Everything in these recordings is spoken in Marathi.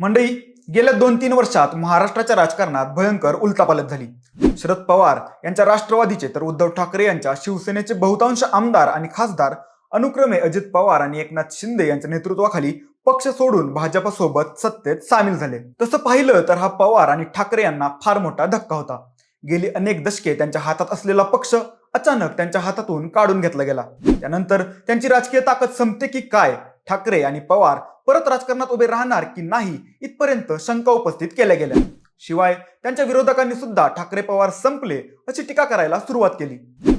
मंडळी गेल्या दोन तीन वर्षात महाराष्ट्राच्या राजकारणात भयंकर उलटापालट झाली. शरद पवार यांच्या राष्ट्रवादीचे तर उद्धव ठाकरे यांच्या शिवसेनेचे बहुतांश आमदार आणि खासदार अनुक्रमे अजित पवार आणि एकनाथ शिंदे यांच्या नेतृत्वाखाली पक्ष सोडून भाजपसोबत सत्तेत सामील झाले. तसं पाहिलं तर हा पवार आणि ठाकरे यांना फार मोठा धक्का होता. गेली अनेक दशके त्यांच्या हातात असलेला पक्ष अचानक त्यांच्या हातातून काढून घेतला गेला. त्यानंतर त्यांची राजकीय ताकद संपते की काय? ठाकरे आणि पवार परत राजकारणात उभे राहणार की नाही इथपर्यंत शंका उपस्थित केल्या गेल्या. शिवाय त्यांच्या विरोधकांनी सुद्धा ठाकरे पवार संपले अशी टीका करायला सुरुवात केली.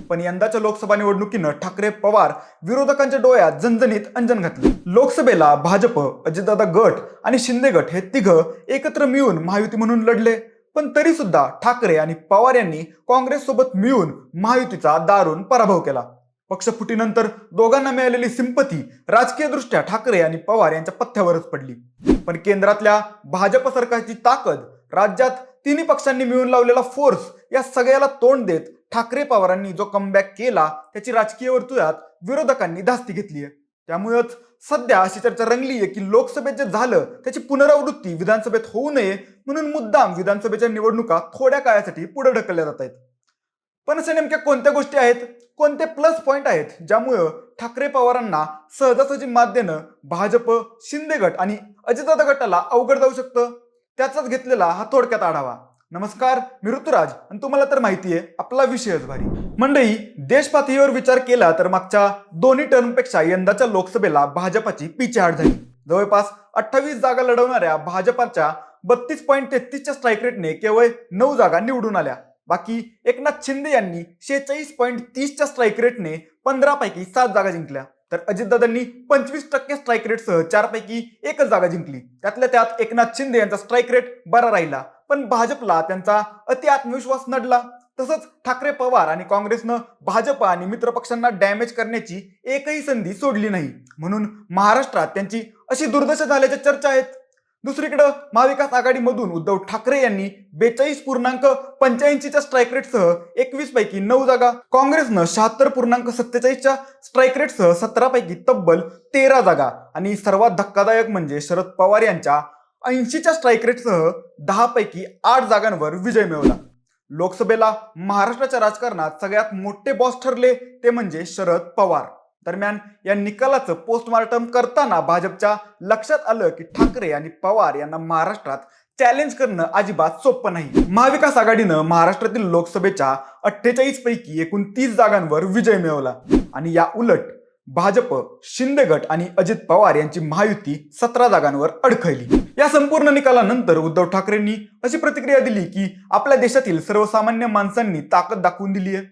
पण यंदाच्या लोकसभा निवडणुकीनं ठाकरे पवार विरोधकांच्या डोळ्यात झणझणीत अंजन घातले. लोकसभेला भाजप अजितदादा गट आणि शिंदे गट हे तिघं एकत्र मिळून महायुती म्हणून लढले. पण तरी सुद्धा ठाकरे आणि पवार यांनी काँग्रेस सोबत मिळून महायुतीचा दारुण पराभव केला. पक्षफुटीनंतर दोघांना मिळालेली सिंपती राजकीय दृष्ट्या ठाकरे आणि पवार यांच्या पथ्यावरच पडली. पण केंद्रातल्या भाजप सरकारची ताकद राज्यात तिन्ही पक्षांनी मिळून लावलेला फोर्स या सगळ्याला तोंड देत ठाकरे पवारांनी जो कमबॅक केला त्याची राजकीय वर्तुळात विरोधकांनी धास्ती घेतली आहे त्यामुळेच सध्या अशी चर्चा रंगली आहे की लोकसभेत जे झालं त्याची पुनरावृत्ती विधानसभेत होऊ नये म्हणून मुद्दाम विधानसभेच्या निवडणुका थोड्या काळासाठी पुढे ढकलल्या जात आहेत. पण अशा नेमक्या कोणत्या गोष्टी आहेत? कोणते प्लस पॉईंट आहेत? ज्यामुळं ठाकरे पवारांना सहजासहजी मात देणं भाजप शिंदे गट आणि अजितदादा गटाला अवघड जाऊ शकतं? त्याचाच घेतलेला हा थोडक्यात आढावा. नमस्कार मी ऋतुराज आणि तुम्हाला तर माहिती आहे आपला विषयच भारी मंडळी देशपातळीवर विचार केला तर मागच्या दोन्ही टर्मपेक्षा यंदाच्या लोकसभेला भाजपाची पिछेहाट झाली. जवळपास अठ्ठावीस जागा लढवणाऱ्या भाजपाच्या बत्तीस पॉईंट तेहतीसच्या स्ट्राईक रेटने केवळ नऊ जागा निवडून आल्या. बाकी एकनाथ शिंदे यांनी शेहेचाळीस पॉईंट तीसच्या स्ट्राईक रेटने पंधरापैकी सात जागा जिंकल्या. तर अजितदादांनी पंचवीस टक्के स्ट्राईक रेटसह चारपैकी एकच जागा जिंकली. त्यातल्या त्यात एकनाथ शिंदे यांचा स्ट्राईक रेट बरा राहिला पण भाजपला त्यांचा अति आत्मविश्वास नडला. तसंच ठाकरे पवार आणि काँग्रेसनं भाजप आणि मित्रपक्षांना डॅमेज करण्याची एकही संधी सोडली नाही. म्हणून महाराष्ट्रात त्यांची अशी दुर्दशा झाल्याच्या चर्चा आहेत. दुसरीकडं महाविकास आघाडीमधून उद्धव ठाकरे यांनी बेचाळीस पूर्णांक पंच्याऐंशीच्या स्ट्राईक रेटसह एकवीस पैकी नऊ जागा. काँग्रेसनं शहात्तर पूर्णांक सत्तेचाळीसच्या स्ट्राईक रेटसह सतरा पैकी तब्बल तेरा जागा. आणि सर्वात धक्कादायक म्हणजे शरद पवार यांच्या ऐंशीच्या स्ट्राईक रेटसह दहा पैकी आठ जागांवर विजय मिळवला. लोकसभेला महाराष्ट्राच्या राजकारणात सगळ्यात मोठे बॉस ठरले ते म्हणजे शरद पवार. दरम्यान या निकालाचं पोस्टमार्टम करताना भाजपच्या लक्षात आलं की ठाकरे आणि पवार यांना महाराष्ट्रात चॅलेंज करणं अजिबात सोपं नाही. महाविकास आघाडीनं महाराष्ट्रातील लोकसभेच्या अठ्ठेचाळीस पैकी एकूण तीस जागांवर विजय मिळवला. आणि या उलट भाजप शिंदे गट आणि अजित पवार यांची महायुती सतरा जागांवर अडखळली. या संपूर्ण निकालानंतर उद्धव ठाकरेंनी अशी प्रतिक्रिया दिली की आपल्या देशातील सर्वसामान्य माणसांनी ताकद दाखवून दिली आहे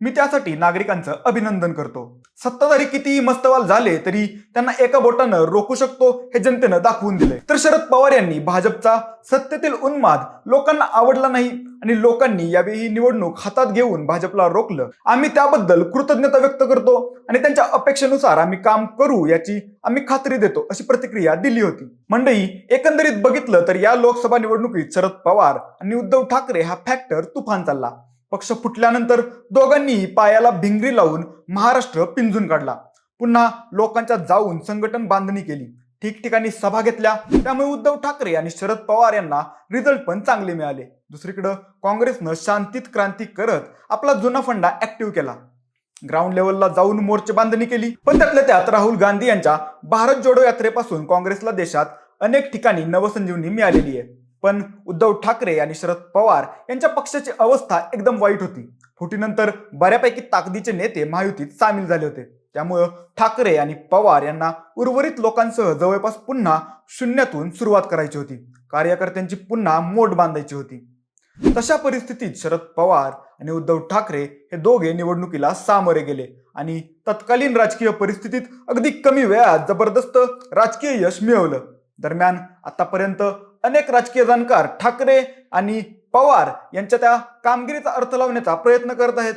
मी त्यासाठी नागरिकांचं अभिनंदन करतो. सत्ताधारी कितीही मस्तवाल झाले तरी त्यांना एका बोटानं रोखू शकतो हे जनतेनं दाखवून दिलंय. तर शरद पवार यांनी भाजपचा सत्तेतील उन्माद लोकांना आवडला नाही आणि लोकांनी यावेळी ही निवडणूक हातात घेऊन भाजपला रोखलं. आम्ही त्याबद्दल कृतज्ञता व्यक्त करतो आणि त्यांच्या अपेक्षेनुसार आम्ही काम करू याची आम्ही खात्री देतो अशी प्रतिक्रिया दिली होती. मंडळी एकंदरीत बघितलं तर या लोकसभा निवडणुकीत शरद पवार आणि उद्धव ठाकरे हा फॅक्टर तुफान चालला. पक्ष फुटल्यानंतर दोघांनी पायाला भिंगरी लावून महाराष्ट्र पिंजून काढला. पुन्हा लोकांच्या जाऊन संघटन बांधणी केली. ठिकठिकाणी सभा घेतल्या. त्यामुळे उद्धव ठाकरे आणि शरद पवार यांना रिझल्ट पण चांगले मिळाले. दुसरीकडं काँग्रेसनं शांतीत क्रांती करत आपला जुना फंडा ऍक्टिव्ह केला. ग्राउंड लेवलला जाऊन मोर्चे बांधणी केली. पण त्यातल्या त्यात राहुल गांधी यांच्या भारत जोडो यात्रेपासून काँग्रेसला देशात अनेक ठिकाणी नवसंजीवनी मिळालेली आहे. पण उद्धव ठाकरे आणि शरद पवार यांच्या पक्षाची अवस्था एकदम वाईट होती. फुटीनंतर बऱ्यापैकी ताकदीचे नेते महायुतीत सामील झाले होते. त्यामुळं ठाकरे आणि पवार यांना उर्वरित लोकांसह जवळपास पुन्हा शून्यातून सुरुवात करायची होती. कार्यकर्त्यांची पुन्हा मोठ बांधायची होती. तशा परिस्थितीत शरद पवार आणि उद्धव ठाकरे हे दोघे निवडणुकीला सामोरे गेले आणि तत्कालीन राजकीय परिस्थितीत अगदी कमी वेळात जबरदस्त राजकीय यश मिळवलं. दरम्यान आतापर्यंत अनेक राजकीय जाणकार ठाकरे आणि पवार यांच्या त्या कामगिरीचा अर्थ लावण्याचा प्रयत्न करत आहेत.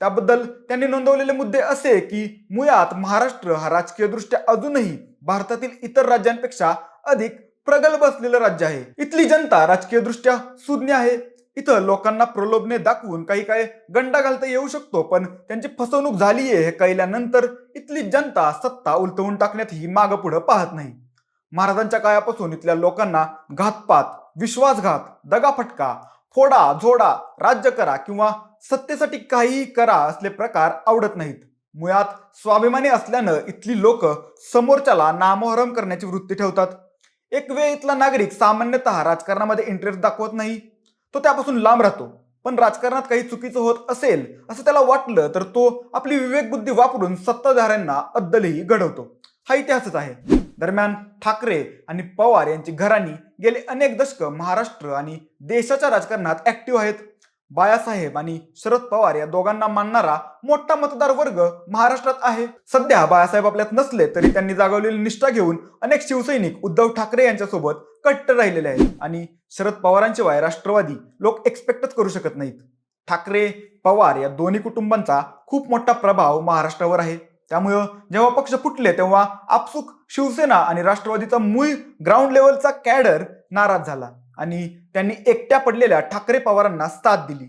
त्याबद्दल त्यांनी नोंदवलेले मुद्दे असे की मुळात महाराष्ट्र हा राजकीयदृष्ट्या अजूनही भारतातील इतर राज्यांपेक्षा अधिक प्रगल्भ असलेलं राज्य आहे. इथली जनता राजकीयदृष्ट्या सुज्ञ आहे. इथं लोकांना प्रलोभने दाखवून काही काय गंडा घालता येऊ शकतो पण त्यांची फसवणूक झालीये हे कळल्यानंतर इथली जनता सत्ता उलटवून टाकण्यातही मागं पुढं पाहत नाही. महाराजांच्या काळापासून इथल्या लोकांना घातपात विश्वासघात दगाफटका फोडा झोडा राज्य करा किंवा सत्तेसाठी काहीही करा असले प्रकार आवडत नाहीत. मुळात स्वाभिमानी असल्यानं इथली लोक समोरच्याला नामोहरम करण्याची वृत्ती ठेवतात. एक वेळ इथला नागरिक सामान्यतः राजकारणामध्ये इंटरेस्ट दाखवत नाही. तो त्यापासून लांब राहतो. पण राजकारणात काही चुकीचं होत असेल असं त्याला वाटलं तर तो आपली विवेकबुद्धी वापरून सत्ताधाऱ्यांना अद्दलही घडवतो. हा इतिहासच आहे. दरम्यान ठाकरे आणि पवार यांची घराणी गेले अनेक दशक महाराष्ट्र आणि देशाच्या राजकारणात ऍक्टिव्ह आहेत. बाळासाहेब आणि शरद पवार या दोघांना मानणारा मोठा मतदार वर्ग महाराष्ट्रात आहे. सध्या बाळासाहेब आपल्यात नसले तरी त्यांनी जागवलेली निष्ठा घेऊन अनेक शिवसैनिक उद्धव ठाकरे यांच्यासोबत कट्ट राहिलेले आहेत आणि शरद पवारांशिवाय राष्ट्रवादी लोक एक्सपेक्टच करू शकत नाहीत. ठाकरे पवार या दोन्ही कुटुंबांचा खूप मोठा प्रभाव महाराष्ट्रावर आहे. त्यामुळं जेव्हा पक्ष फुटले तेव्हा आपसुक शिवसेना आणि राष्ट्रवादीचा मूळ ग्राउंड लेवलचा कॅडर नाराज झाला आणि त्यांनी एकट्या पडलेल्या ठाकरे पवारांना साथ दिली.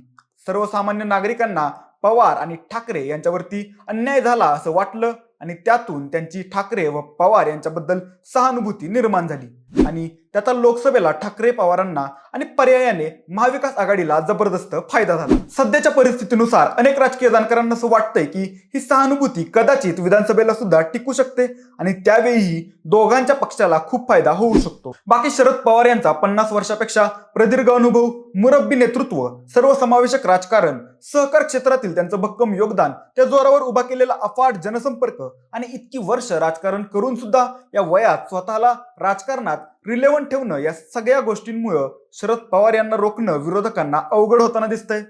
सर्वसामान्य नागरिकांना पवार आणि ठाकरे यांच्यावरती अन्याय झाला असं वाटलं आणि त्यातून त्यांची ठाकरे व पवार यांच्याबद्दल सहानुभूती निर्माण झाली. आणि त्याचा लोकसभेला ठाकरे पवारांना आणि पर्यायाने महाविकास आघाडीला जबरदस्त फायदा झाला. सध्याच्या परिस्थितीनुसार अनेक राजकीय जाणकारांना असं वाटतंय की ही सहानुभूती कदाचित विधानसभेला सुद्धा टिकू शकते आणि त्यावेळीही दोघांच्या पक्षाला खूप फायदा होऊ शकतो. बाकी शरद पवार यांचा पन्नास वर्षापेक्षा प्रदीर्घ अनुभव मुरब्बी नेतृत्व सर्वसमावेशक राजकारण सहकार क्षेत्रातील त्यांचं भक्कम योगदान त्या जोरावर उभा केलेला अफाट जनसंपर्क आणि इतकी वर्ष राजकारण करून सुद्धा या वयात स्वतःला राजकारणात रिलेव्हंट ठेवणं या सगळ्या गोष्टींमुळं शरद पवार यांना रोखणं विरोधकांना अवघड होताना दिसतंय.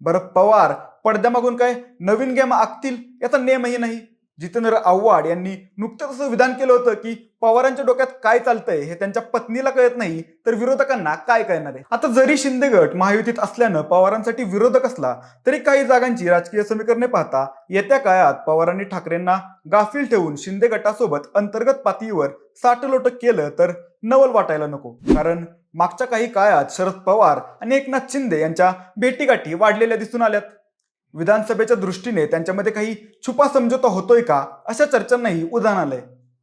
बरं पवार पडद्यामागून काय नवीन गेम आखतील याचा नेमही नाही. जितेंद्र आव्हाड यांनी नुकतंच असं विधान केलं होतं की पवारांच्या डोक्यात काय चालतंय हे त्यांच्या पत्नीला कळत नाही तर विरोधकांना काय कळणार आहे? आता जरी शिंदे गट महायुतीत असल्यानं पवारांसाठी विरोधक असला तरी काही जागांची राजकीय समीकरणे पाहता येत्या काळात पवारांनी ठाकरेंना गाफील ठेवून शिंदे गटासोबत अंतर्गत पातळीवर साठलोट केलं तर नवल वाटायला नको. कारण मागच्या काही काळात शरद पवार आणि एकनाथ शिंदे यांच्या भेटीगाठी वाढलेल्या दिसून आल्यात. विधानसभेच्या दृष्टीने त्यांच्यामध्ये काही छुपा समझोता होतोय का? अशा चर्चांनाही उदाहरण आलंय.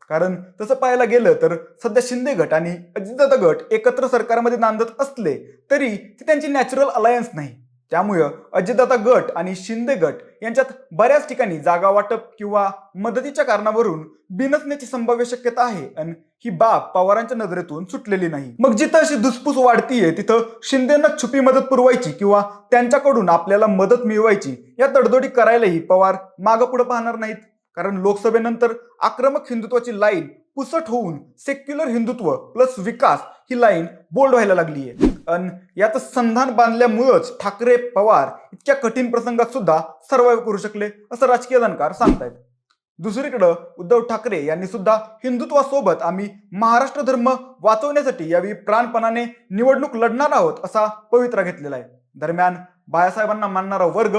कारण तसं पाहायला गेलं तर सध्या शिंदे गट आणि अजितदादा गट एकत्र सरकारमध्ये नांदत असले तरी ती त्यांची नॅचरल अलायन्स नाही. त्यामुळं अजितदादा गट आणि शिंदे गट यांच्यात बऱ्याच ठिकाणी जागा वाटप किंवा मदतीच्या कारणावरून बिनसण्याची संभाव्य शक्यता आहे आणि ही बाब पवारांच्या नजरेतून सुटलेली नाही. मग जिथं अशी धुसफूस वाढतीये तिथं शिंदेना छुपी मदत पुरवायची किंवा त्यांच्याकडून आपल्याला मदत मिळवायची या तडजोडी करायलाही पवार मागं पुढे पाहणार नाहीत. कारण लोकसभेनंतर आक्रमक हिंदुत्वाची लाईन पुसट होऊन सेक्युलर हिंदुत्व प्लस विकास ही लाईन बोल्ड व्हायला लागली आहे अन यात संधान बांधल्यामुळंच ठाकरे पवार इतक्या कठीण प्रसंगात सुद्धा सर्वाईव्ह करू शकले असं राजकीय जाणकार सांगतायत. दुसरीकडं उद्धव ठाकरे यांनी सुद्धा हिंदुत्वासोबत आम्ही महाराष्ट्र धर्म वाचवण्यासाठी यावेळी प्राणपणाने निवडणूक लढणार आहोत असा पवित्रा घेतलेला आहे. दरम्यान बाळासाहेबांना मानणारा वर्ग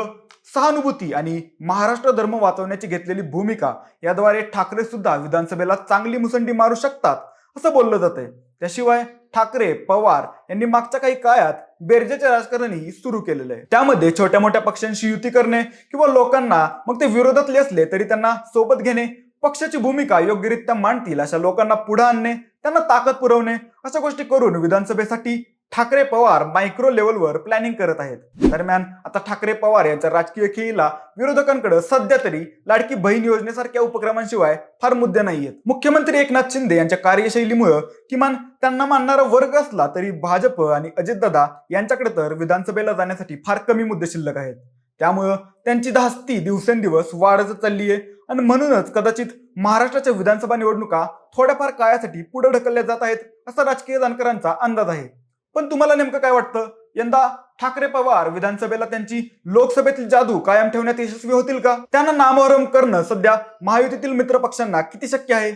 सहानुभूती आणि महाराष्ट्र धर्म वाचवण्याची घेतलेली भूमिका याद्वारे ठाकरे सुद्धा विधानसभेला चांगली मुसंडी मारू शकतात असं बोललं जातंय? त्याशिवाय ठाकरे पवार यांनी मागच्या काही काळात बेरजेचे राजकारणही सुरू केलेलं आहे. त्यामध्ये छोट्या मोठ्या पक्षांशी युती करणे किंवा लोकांना मग ते विरोधातले असले तरी त्यांना सोबत घेणे पक्षाची भूमिका योग्यरित्या मांडतील अशा लोकांना पुढे आणणे त्यांना ताकद पुरवणे अशा गोष्टी करून विधानसभेसाठी ठाकरे पवार मायक्रो लेवलवर प्लॅनिंग करत आहेत. दरम्यान आता ठाकरे पवार यांच्या राजकीय खेळीला विरोधकांकडे सध्या तरी लाडकी बहीण योजनेसारख्या उपक्रमांशिवाय फार मुद्दे नाहीयेत. मुख्यमंत्री एकनाथ शिंदे यांच्या कार्यशैलीमुळे किमान त्यांना मानणारा वर्ग असला तरी भाजप आणि अजितदादा यांच्याकडे तर विधानसभेला जाण्यासाठी फार कमी मुद्दे शिल्लक आहेत. त्यामुळं त्यांची धास्ती दिवसेंदिवस वाढत चालली आहे आणि म्हणूनच कदाचित महाराष्ट्राच्या विधानसभा निवडणुका थोड्याफार काळासाठी पुढे ढकलल्या जात आहेत असा राजकीय जाणकारांचा अंदाज आहे. पण तुम्हाला नेमकं काय वाटतं? यंदा ठाकरे पवार विधानसभेला त्यांची लोकसभेतील जादू कायम ठेवण्यात यशस्वी होतील का? त्यांना नामोहरम करणं सध्या महायुतीतील मित्र पक्षांना किती शक्य आहे?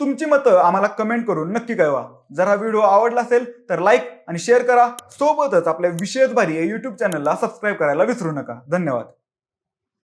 तुमची मतं आम्हाला कमेंट करून नक्की कळवा. जर हा व्हिडिओ आवडला असेल तर लाईक आणि शेअर करा. सोबतच आपल्या विशेष भारी या युट्यूब चॅनलला सबस्क्राईब करायला विसरू नका. धन्यवाद.